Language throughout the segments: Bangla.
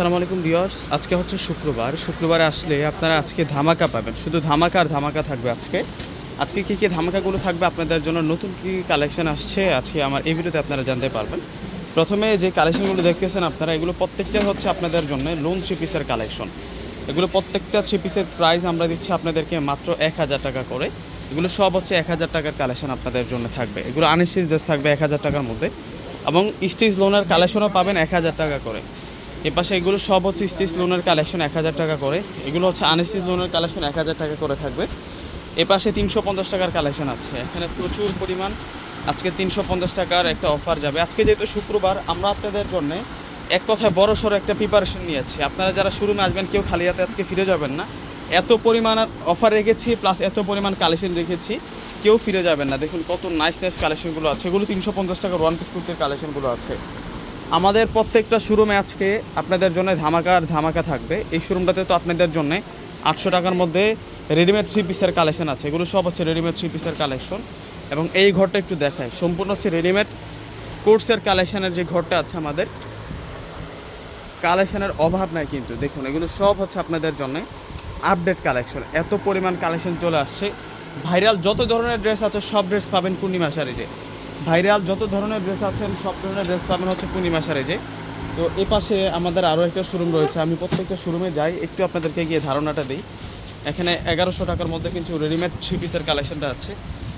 আসসালামু আলাইকুম ভিউয়ার্স, আজকে হচ্ছে শুক্রবার। শুক্রবারে আসলে আপনারা আজকে ধামাকা পাবেন। শুধু ধামাকা আর ধামাকা থাকবে আজকে। আজকে কী কী ধামাকাগুলো থাকবে আপনাদের জন্য নতুন কী কালেকশন আসছে, আজকে আমার এই ভিডিওতে আপনারা জানতে পারবেন। প্রথমে যে কালেকশনগুলো দেখতেছেন আপনারা, এগুলো প্রত্যেকটা হচ্ছে আপনাদের জন্য লোন থ্রি পিসের কালেকশন এগুলো প্রত্যেকটা থ্রি পিসের প্রাইস আমরা দিচ্ছি আপনাদেরকে মাত্র এক হাজার টাকা করে। এগুলো সব হচ্ছে এক হাজার টাকার কালেকশন আপনাদের জন্য থাকবে। এগুলো আনস্টিচ ড্রেস থাকবে এক হাজার টাকার মধ্যে। এবং স্টিচ লোনের কালেকশনও পাবেন এক হাজার টাকা করে। এ পাশে এগুলো সব হচ্ছে স্টিচ লোনের কালেকশন এক হাজার টাকা করে। এগুলো হচ্ছে আনস্টিচ লোনের কালেকশন এক হাজার টাকা করে থাকবে। এ পাশে তিনশো পঞ্চাশ টাকার কালেকশন আছে। এখানে প্রচুর পরিমাণ আজকে তিনশো পঞ্চাশ টাকার একটা অফার যাবে। আজকে যেহেতু শুক্রবার, আমরা আপনাদের জন্য এক কথায় বড় সড়ো একটা প্রিপারেশন নিয়েছি। আপনারা যারা শুরুমে আসবেন, কেউ খালি হাতে আজকে ফিরে যাবেন না। এত পরিমাণ অফার রেখেছি প্লাস এত পরিমাণ কালেকশন রেখেছি, কেউ ফিরে যাবেন না। দেখুন কত নাইস নাইস কালেকশনগুলো আছে। এগুলো তিনশো পঞ্চাশ টাকার ওয়ান পিস কুর্তির কালেকশনগুলো আছে। আমাদের প্রত্যেকটা শোরুমে আজকে আপনাদের জন্য ধামাকা আর ধামাকা থাকবে। এই শোরুমটাতে তো আপনাদের জন্য আটশো টাকার মধ্যে রেডিমেড থ্রি পিসের কালেকশন আছে। এগুলো সব হচ্ছে রেডিমেড থ্রি পিসের কালেকশন এবং এই ঘরটা একটু দেখায় সম্পূর্ণ হচ্ছে রেডিমেড কোর্সের কালেকশনের যে ঘরটা আছে আমাদের কালেকশনের অভাব নাই কিন্তু। দেখুন, এগুলো সব হচ্ছে আপনাদের জন্য আপডেট কালেকশন এত পরিমাণ কালেকশন চলে আসছে। ভাইরাল যত ধরনের ড্রেস আছে, সব ড্রেস পাবেন পূর্ণিমা শাড়িতে। ভাইরাল যত ধরনের ড্রেস আছেন, সব ধরনের ড্রেস পাবেন হচ্ছে পূর্ণিমা শাড়িতে তো এ পাশে আমাদের আরও একটা শোরুম রয়েছে। আমি প্রত্যেকটা শোরুমে যাই, একটু আপনাদেরকে গিয়ে ধারণাটা দিই। এখানে এগারোশো টাকার মধ্যে কিন্তু রেডিমেড থ্রি পিসের কালেকশনটা আছে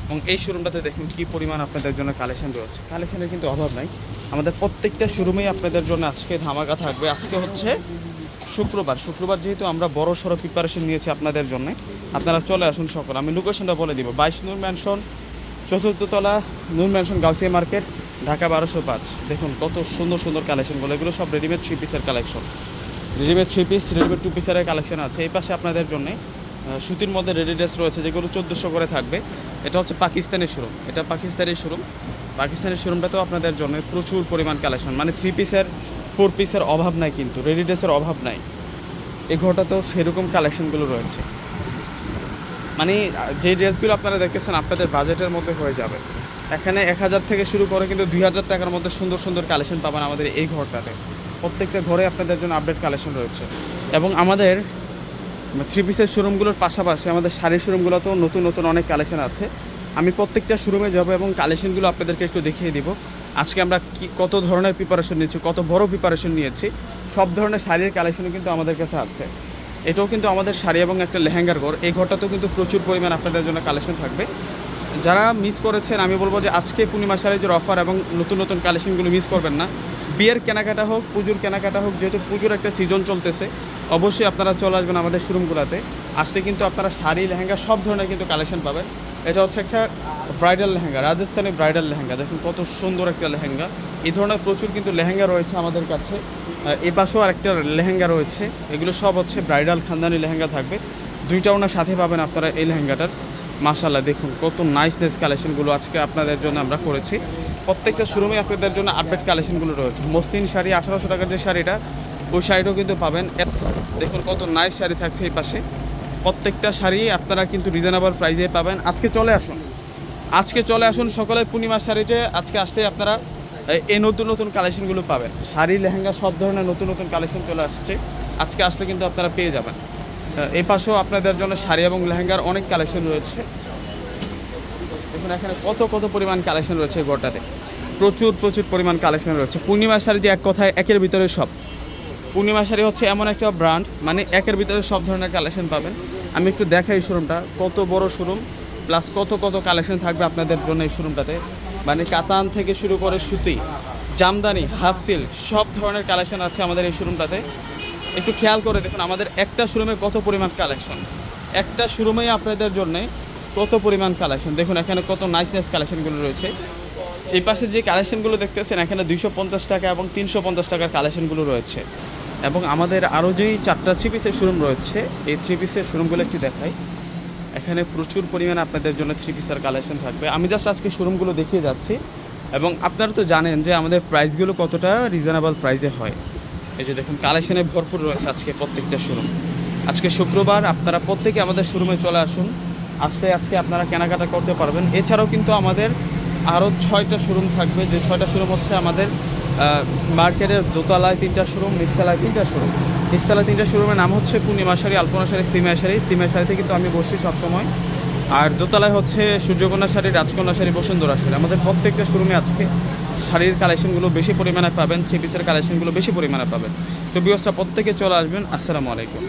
এবং এই শোরুমটাতে দেখুন কী পরিমাণ আপনাদের জন্য কালেকশন রয়েছে। কালেকশনের কিন্তু অভাব নাই। আমাদের প্রত্যেকটা শোরুমেই আপনাদের জন্য আজকে ধামাকা থাকবে। আজকে হচ্ছে শুক্রবার। শুক্রবার যেহেতু আমরা বড় সড়ো প্রিপারেশন নিয়েছি আপনাদের জন্য। আপনারা চলে আসুন সকল। আমি লোকেশনটা বলে দিব। বাইশ নূর ম্যানশন চতুর্থ তলা নূর ম্যানশন গাউসিয়া মার্কেট, ঢাকা বারোশো পাঁচ। দেখুন, কত সুন্দর সুন্দর কালেকশনগুলো এগুলো সব রেডিমেড থ্রি পিসের collection readymade three piece readymade two পিসের কালেকশন আছে। এই পাশে আপনাদের জন্য সুতির মধ্যে রেডি ড্রেস রয়েছে, যেগুলো চোদ্দোশো করে থাকবে। এটা হচ্ছে পাকিস্তানের শোরুম এটা পাকিস্তানি শোরুম পাকিস্তানি শোরুমটাতেও আপনাদের জন্য প্রচুর পরিমাণ কালেকশন মানে থ্রি পিসের ফোর পিসের অভাব নাই কিন্তু রেডি ড্রেসের অভাব নাই। এই ঘরটাতেও সেরকম কালেকশনগুলো রয়েছে। মানে যে ড্রেসগুলো আপনারা দেখতেছেন আপনাদের বাজেটের মধ্যে হয়ে যাবে। এখানে এক হাজার থেকে শুরু করে কিন্তু দুই হাজার টাকার মধ্যে সুন্দর সুন্দর কালেকশন পাবেন আমাদের এই ঘরটাতে। প্রত্যেকটা ঘরে আপনাদের জন্য আপডেট কালেকশন রয়েছে। এবং আমাদের থ্রি পিসের শোরুমগুলোর পাশাপাশি আমাদের শাড়ির শোরুমগুলোতেও নতুন নতুন অনেক কালেকশন আছে। আমি প্রত্যেকটা শোরুমে যাব এবং কালেকশনগুলো আপনাদেরকে একটু দেখিয়ে দিব। আজকে আমরা কি, কত ধরনের প্রিপারেশন নিয়েছি, কত বড় প্রিপারেশন নিয়েছি, সব ধরনের শাড়ির কালেকশনও কিন্তু আমাদের কাছে আছে। এটাও কিন্তু আমাদের শাড়ি এবং একটা লেহেঙ্গার ঘর। এই ঘরটাতেও কিন্তু প্রচুর পরিমাণ আপনাদের জন্য কালেকশন থাকবে। যারা মিস করেছেন, আমি বলব যে আজকে পূর্ণিমা শাড়ির অফার এবং নতুন নতুন কালেকশনগুলো মিস করবেন না। বিয়ের কেনাকাটা হোক, পুজোর কেনাকাটা হোক, যেহেতু পুজোর একটা সিজন চলতেছে, অবশ্যই আপনারা চলে আসবেন আমাদের শোরুমগুলোতে আসতে কিন্তু আপনারা শাড়ি, লেহেঙ্গা সব ধরনের কিন্তু কালেকশন পাবেন। এটা হচ্ছে একটা ব্রাইডাল লেহেঙ্গা, রাজস্থানি ব্রাইডাল লেহেঙ্গা, দেখুন কত সুন্দর একটা লেহেঙ্গা। এই ধরনের প্রচুর কিন্তু লেহেঙ্গা রয়েছে আমাদের কাছে। এ পাশেও আরেকটা লেহেঙ্গা রয়েছে, এগুলো সব হচ্ছে ব্রাইডাল খানদানি লেহেঙ্গা থাকবে। দুইটা ওনার সাথে পাবেন আপনারা এই লেহেঙ্গাটার। মাশাল্লাহ দেখুন কত নাইস নাইস কালেকশনগুলো আজকে আপনাদের জন্য আমরা করেছি। প্রত্যেকটা শোরুমে আপনাদের জন্য আপডেট কালেকশনগুলো রয়েছে। মসলিন শাড়ি, আঠারোশো টাকার যে শাড়িটা, ওই শাড়িটাও কিন্তু পাবেন। দেখুন কত নাইস শাড়ি থাকছে এই পাশে। প্রত্যেকটা শাড়ি আপনারা কিন্তু রিজনেবল প্রাইসে পাবেন। আজকে চলে আসুন। আজকে চলে আসুন সকলের পূর্ণিমা শাড়িতে। আজকে আসতে আপনারা, এই- নতুন নতুন কালেকশনগুলো পাবেন। শাড়ি, লেহেঙ্গা, সব ধরনের নতুন নতুন কালেকশন চলে আসছে। আজকে আসলে কিন্তু আপনারা পেয়ে যাবেন। এই পাশেও আপনাদের জন্য শাড়ি এবং লেহেঙ্গার অনেক কালেকশন রয়েছে। দেখুন, এখানে কত কত পরিমাণ কালেকশন রয়েছে গোটাতে প্রচুর প্রচুর পরিমাণ কালেকশন রয়েছে। পূর্ণিমা শাড়ি যে এক কথায়, একের ভিতরে সব। পূর্ণিমা শাড়ি হচ্ছে এমন একটা ব্র্যান্ড মানে একের ভিতরে সব ধরনের কালেকশন পাবেন। আমি একটু দেখাই শোরুমটা কত বড় শোরুম প্লাস কত কত কালেকশন থাকবে আপনাদের জন্য এই শোরুমটাতে মানে কাতান থেকে শুরু করে সুতি, জামদানি হাফ সিল্ক সব ধরনের কালেকশন আছে আমাদের এই শোরুমটাতে একটু খেয়াল করে দেখুন, আমাদের একটা শোরুমে কত পরিমাণ কালেকশন একটা শোরুমেই আপনাদের জন্য কত পরিমাণ কালেকশন দেখুন, এখানে কত নাইস নাইস কালেকশনগুলো রয়েছে। এই পাশে যে কালেকশনগুলো দেখতেছেন, এখানে দুইশো পঞ্চাশ টাকা এবং তিনশো পঞ্চাশ টাকার কালেকশনগুলো রয়েছে। এবং আমাদের আরও যেই চারটা থ্রি পিসের শোরুম রয়েছে, এই থ্রি পিসের শোরুমগুলো একটু দেখাই। এখানে প্রচুর পরিমাণে আপনাদের জন্য থ্রি পিসের কালেকশন থাকবে। আমি জাস্ট আজকে শোরুমগুলো দেখিয়ে যাচ্ছি এবং আপনারা তো জানেন যে আমাদের প্রাইসগুলো কতটা রিজনেবল প্রাইসে হয়। এই যে দেখুন কালেকশনে ভরপুর রয়েছে আজকে প্রত্যেকটা শোরুম আজকে শুক্রবার, আপনারা প্রত্যেকে আমাদের শোরুমে চলে আসুন। আসলে আজকে আপনারা কেনাকাটা করতে পারবেন। এছাড়াও কিন্তু আমাদের আরও ছয়টা শোরুম থাকবে। যে ছয়টা শোরুম হচ্ছে আমাদের মার্কেটের দোতলায় তিনটা শোরুম নিচতলায় তিনটা শোরুম নিচতলায় তিনটা শোরুমের নাম হচ্ছে পূর্ণিমা শাড়ি, আলপনা শাড়ি, সিমা শাড়ি। সিমা শাড়িতে কিন্তু আমি বসি সবসময়। আর দোতলায় হচ্ছে সূর্যকন্যা শাড়ি, রাজকন্যা শাড়ি, বসুন্ধরা শাড়ি। আমাদের প্রত্যেকটা শোরুমে আজকে শাড়ির কালেকশনগুলো বেশি পরিমাণে পাবেন থ্রি পিসের কালেকশনগুলো বেশি পরিমাণে পাবেন। তো বিয়সটা প্রত্যেকে চলে আসবেন। আসসালামু আলাইকুম।